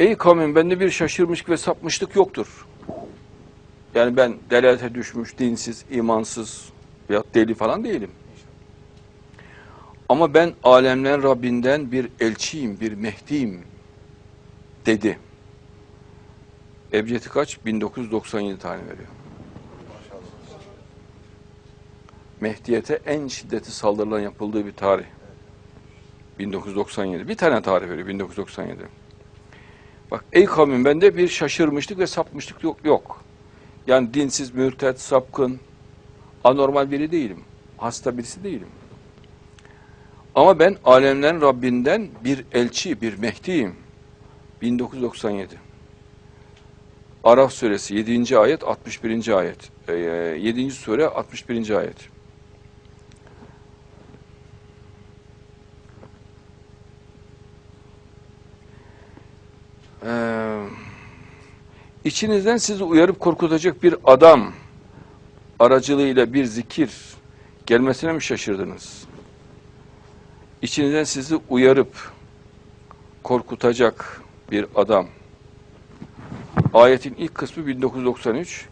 Ey kavmim bende bir şaşırmış ve sapmışlık yoktur. Yani ben delalete düşmüş, dinsiz, imansız veya deli falan değilim. Ama ben alemlerin Rabbinden bir elçiyim, bir Mehdi'yim dedi. Ebcedi kaç? 1997 tane veriyor. Mehdiyete en şiddetli saldırıların yapıldığı bir tarih. 1997. Bir tane tarih veriyor 1997. Bak ey kavmim bende bir şaşırmışlık ve sapmışlık yok. yok. Yani dinsiz, mürtet, sapkın, anormal biri değilim. Hasta birisi değilim. Ama ben alemlerin Rabbinden bir elçi, bir Mehdi'yim. 1997. Araf suresi 7. ayet 61. ayet. Ee, 7. sure 61. ayet. Ee, içinizden sizi uyarıp korkutacak bir adam aracılığıyla bir zikir gelmesine mi şaşırdınız? İçinizden sizi uyarıp korkutacak bir adam. Ayetin ilk kısmı 1993,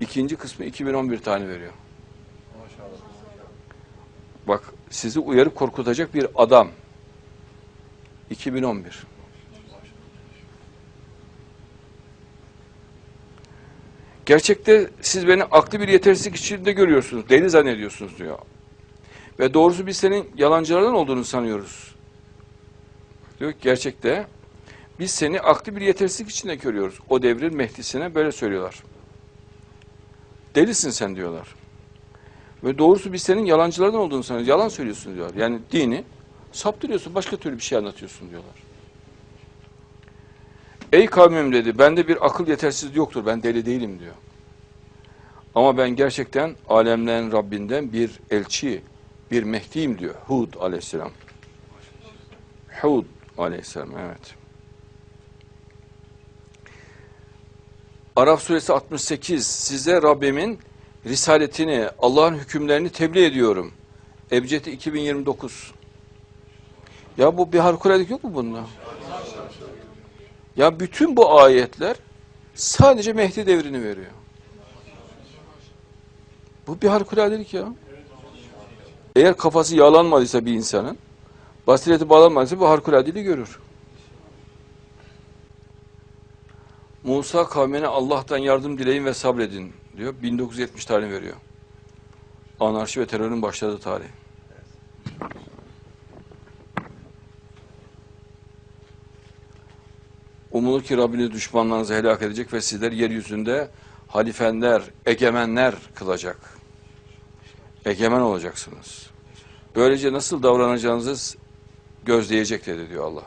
ikinci kısmı 2011 tane veriyor. Bak sizi uyarıp korkutacak bir adam. 2011. Gerçekte siz beni aklı bir yetersizlik içinde görüyorsunuz. Deli zannediyorsunuz diyor. Ve doğrusu biz senin yalancılardan olduğunu sanıyoruz. Diyor ki gerçekte biz seni aklı bir yetersizlik içinde görüyoruz. O devrin Mehdi'sine böyle söylüyorlar. Delisin sen diyorlar. Ve doğrusu biz senin yalancılardan olduğunu sanıyoruz. Yalan söylüyorsun diyorlar. Yani dini saptırıyorsun, başka türlü bir şey anlatıyorsun diyorlar. Ey kavmim dedi, bende bir akıl yetersizliği yoktur, ben deli değilim diyor. Ama ben gerçekten alemlerin Rabbinden bir elçi, bir Mehdi'yim diyor. Hud aleyhisselam. Hud aleyhisselam, evet. Araf suresi 68, size Rabbimin risaletini, Allah'ın hükümlerini tebliğ ediyorum. Ebced 2029. Ya bu bir harikuladelik yok mu bunda? Ya bütün bu ayetler sadece Mehdi devrini veriyor. Bu bir harikuladelik ya. Eğer kafası yağlanmadıysa bir insanın, basireti bağlanmadıysa bu harikuladeliği görür. Musa kavmine Allah'tan yardım dileyin ve sabredin diyor. 1970 tane veriyor. Anarşi ve terörün başladığı tarih. Umulur ki Rabbiniz düşmanlarınızı helak edecek ve sizler yeryüzünde halifenler, egemenler kılacak. Egemen olacaksınız. Böylece nasıl davranacağınızı gözleyecek dedi diyor Allah.